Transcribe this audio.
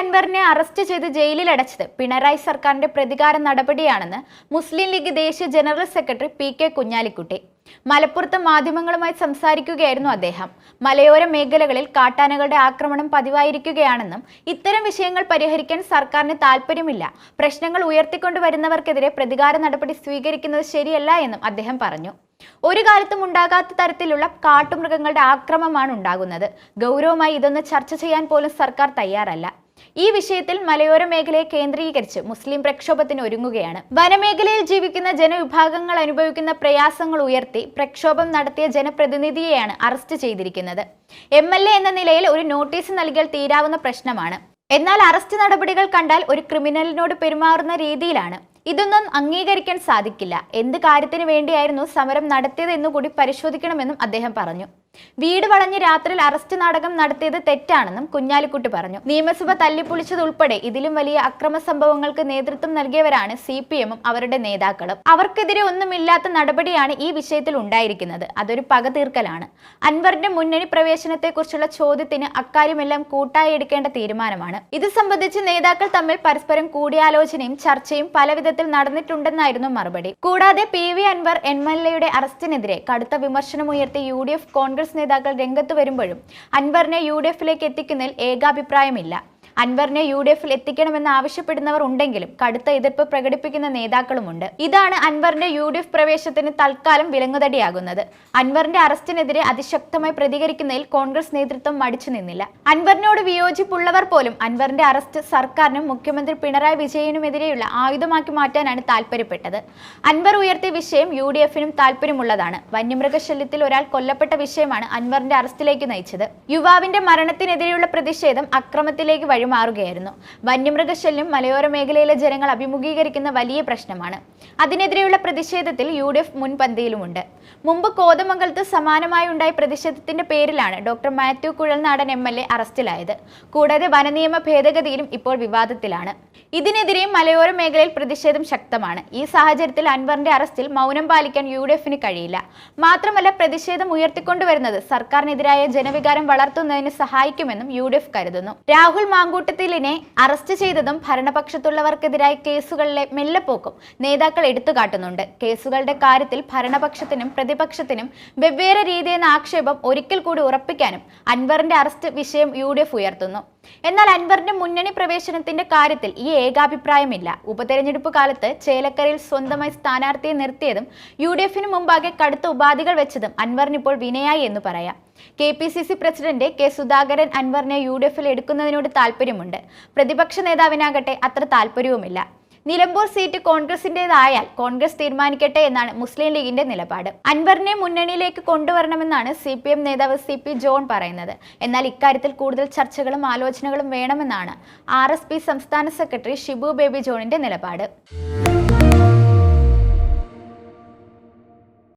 അൻവറിനെ അറസ്റ്റ് ചെയ്ത് ജയിലിൽ അടച്ചത് പിണറായി സർക്കാരിന്റെ പ്രതികാര നടപടിയാണെന്ന് മുസ്ലിം ലീഗ് ദേശീയ general secretary P K Kunhalikutty. മലപ്പുറത്ത് മാധ്യമങ്ങളുമായി സംസാരിക്കുകയായിരുന്നു അദ്ദേഹം. മലയോര മേഖലകളിൽ കാട്ടാനകളുടെ ആക്രമണം പതിവായിരിക്കുകയാണെന്നും ഇത്തരം വിഷയങ്ങൾ പരിഹരിക്കാൻ സർക്കാരിന് താല്പര്യമില്ല പ്രശ്നങ്ങൾ ഉയർത്തിക്കൊണ്ടുവരുന്നവർക്കെതിരെ പ്രതികാര നടപടി സ്വീകരിക്കുന്നത് ശരിയല്ല എന്നും അദ്ദേഹം പറഞ്ഞു. ഒരു കാലത്തും ഉണ്ടാകാത്ത തരത്തിലുള്ള കാട്ടുമൃഗങ്ങളുടെ ആക്രമമാണ് ഉണ്ടാകുന്നത്. ഗൗരവമായി ഇതൊന്ന് ചർച്ച ചെയ്യാൻ പോലും സർക്കാർ തയ്യാറല്ല. ഈ വിഷയത്തിൽ മലയോര മേഖലയെ കേന്ദ്രീകരിച്ച് മുസ്ലിം പ്രക്ഷോഭത്തിന് ഒരുങ്ങുകയാണ്. വനമേഖലയിൽ ജീവിക്കുന്ന ജനവിഭാഗങ്ങൾ അനുഭവിക്കുന്ന പ്രയാസങ്ങൾ ഉയർത്തി പ്രക്ഷോഭം നടത്തിയ ജനപ്രതിനിധിയെയാണ് അറസ്റ്റ് ചെയ്തിരിക്കുന്നത്. എം എന്ന നിലയിൽ ഒരു നോട്ടീസ് നൽകിയാൽ തീരാവുന്ന പ്രശ്നമാണ്. എന്നാൽ അറസ്റ്റ് നടപടികൾ കണ്ടാൽ ഒരു ക്രിമിനലിനോട് പെരുമാറുന്ന രീതിയിലാണ്. ഇതൊന്നും അംഗീകരിക്കാൻ സാധിക്കില്ല. എന്ത് കാര്യത്തിന് വേണ്ടിയായിരുന്നു സമരം നടത്തിയതെന്നു കൂടി പരിശോധിക്കണമെന്നും അദ്ദേഹം പറഞ്ഞു. വീട് വളഞ്ഞ് രാത്രിയിൽ അറസ്റ്റ് നാടകം നടത്തിയത് തെറ്റാണെന്നും കുഞ്ഞാലിക്കുട്ടി പറഞ്ഞു. നിയമസഭ തല്ലിപ്പൊളിച്ചതുൾപ്പെടെ ഇതിലും വലിയ അക്രമ സംഭവങ്ങൾക്ക് നേതൃത്വം നൽകിയവരാണ് സി പി എമ്മും അവരുടെ നേതാക്കളും. അവർക്കെതിരെ ഒന്നുമില്ലാത്ത നടപടിയാണ് ഈ വിഷയത്തിൽ ഉണ്ടായിരിക്കുന്നത്. അതൊരു പക തീർക്കലാണ്. അൻവറിന്റെ മുന്നണി പ്രവേശനത്തെക്കുറിച്ചുള്ള ചോദ്യത്തിന് അക്കാര്യമെല്ലാം കൂട്ടായി എടുക്കേണ്ട തീരുമാനമാണ്. ഇത് സംബന്ധിച്ച് നേതാക്കൾ തമ്മിൽ പരസ്പരം കൂടിയാലോചനയും ചർച്ചയും പലവിധത്തിൽ നടന്നിട്ടുണ്ടെന്നായിരുന്നു മറുപടി. കൂടാതെ P V Anvar M L എയുടെ അറസ്റ്റിനെതിരെ കടുത്ത വിമർശനമുയർത്തി യു ഡി എഫ് കോൺഗ്രസ് നേതാക്കൾ രംഗത്ത് വരുമ്പോഴും അൻവറിനെ യു ഡി എഫിലേക്ക് എത്തിക്കുന്നതിൽ ഏകാഭിപ്രായമില്ല. അൻവറിനെ യു ഡി എഫിൽ എത്തിക്കണമെന്ന് ആവശ്യപ്പെടുന്നവർ ഉണ്ടെങ്കിലും കടുത്ത എതിർപ്പ് പ്രകടിപ്പിക്കുന്ന നേതാക്കളുമുണ്ട്. ഇതാണ് അൻവറിന്റെ യു ഡി എഫ് പ്രവേശത്തിന് തൽക്കാലം വിലങ്ങുതടിയാകുന്നത്. അൻവറിന്റെ അറസ്റ്റിനെതിരെ അതിശക്തമായി പ്രതികരിക്കുന്നതിൽ കോൺഗ്രസ് നേതൃത്വം മടിച്ചു നിന്നില്ല. അൻവറിനോട് വിയോജിപ്പുള്ളവർ പോലും അൻവറിന്റെ അറസ്റ്റ് സർക്കാരിനും മുഖ്യമന്ത്രി പിണറായി വിജയനുമെതിരെയുള്ള ആയുധമാക്കി മാറ്റാനാണ് താല്പര്യപ്പെട്ടത് അൻവർ ഉയർത്തിയ വിഷയം യു ഡി എഫിനും താല്പര്യമുള്ളതാണ് വന്യമൃഗശല്യത്തിൽ ഒരാൾ കൊല്ലപ്പെട്ട വിഷയമാണ് അൻവറിന്റെ അറസ്റ്റിലേക്ക് നയിച്ചത്. യുവാവിന്റെ മരണത്തിനെതിരെയുള്ള പ്രതിഷേധം അക്രമത്തിലേക്ക് വഴിമാറുകയായിരുന്നു. വന്യമൃഗശല്യം മലയോര മേഖലയിലെ ജനങ്ങൾ അഭിമുഖീകരിക്കുന്ന വലിയ പ്രശ്നമാണ്. അതിനെതിരെയുള്ള പ്രതിഷേധത്തിൽ യു ഡി എഫ് മുൻപന്തിയിലുമുണ്ട്. മുമ്പ് കോതമംഗലത്ത് സമാനമായി ഉണ്ടായ പ്രതിഷേധത്തിന്റെ പേരിലാണ് doctor Mathew Kuzhalnadan M L A അറസ്റ്റിലായത്. കൂടാതെ വനനിയമ ഭേദഗതിയിലും ഇപ്പോൾ വിവാദത്തിലാണ്. ഇതിനെതിരെയും മലയോര മേഖലയിൽ പ്രതിഷേധം ശക്തമാണ്. ഈ സാഹചര്യത്തിൽ അൻവറിന്റെ അറസ്റ്റിൽ മൗനം പാലിക്കാൻ യു ഡി എഫിന് കഴിയില്ല. മാത്രമല്ല പ്രതിഷേധം ഉയർത്തിക്കൊണ്ടുവരുന്നത് സർക്കാരിനെതിരായ ജനവികാരം വളർത്തുന്നതിന് സഹായിക്കുമെന്നും യു ഡി എഫ് കരുതുന്നു. രാഹുൽ മാങ്കൂട്ടത്തിലിനെ അറസ്റ്റ് ചെയ്തതും ഭരണപക്ഷത്തുള്ളവർക്കെതിരായ കേസുകളിലെ മെല്ലപ്പോക്കും നേതാക്കൾ എടുത്തുകാട്ടുന്നുണ്ട്. കേസുകളുടെ കാര്യത്തിൽ ഭരണപക്ഷത്തിനും പ്രതിപക്ഷത്തിനും വെവ്വേറെ രീതിയെന്ന ആക്ഷേപം ഒരിക്കൽ കൂടി ഉറപ്പിക്കാനും അൻവറിന്റെ അറസ്റ്റ് വിഷയം യു ഉയർത്തുന്നു. എന്നാൽ അൻവറിന്റെ മുന്നണി പ്രവേശനത്തിന്റെ കാര്യത്തിൽ ഈ ഏകാഭിപ്രായമില്ല. ഉപതെരഞ്ഞെടുപ്പ് കാലത്ത് ചേലക്കരയിൽ സ്വന്തമായി സ്ഥാനാർത്ഥിയെ നിർത്തിയതും യു ഡി എഫിന് മുമ്പാകെ കടുത്ത ഉപാധികൾ വെച്ചതും അൻവറിന് ഇപ്പോൾ വിനയായി എന്ന് പറയാം. K P C C president K Sudhakaran അൻവറിനെ യു ഡി എഫിൽ എടുക്കുന്നതിനോട് താല്പര്യമുണ്ട്. പ്രതിപക്ഷ നേതാവിനാകട്ടെ അത്ര താല്പര്യവുമില്ല. നിലമ്പൂർ സീറ്റ് കോൺഗ്രസിന്റേതായാൽ കോൺഗ്രസ് തീരുമാനിക്കട്ടെ എന്നാണ് മുസ്ലിം ലീഗിന്റെ നിലപാട്. അൻവറിനെ മുന്നണിയിലേക്ക് കൊണ്ടുവരണമെന്നാണ് സി പി എം നേതാവ് സി പി ജോൺ പറയുന്നത്. എന്നാൽ ഇക്കാര്യത്തിൽ കൂടുതൽ ചർച്ചകളും ആലോചനകളും വേണമെന്നാണ് ആർ എസ് പി സംസ്ഥാന സെക്രട്ടറി ഷിബു ബേബി ജോണിന്റെ നിലപാട്.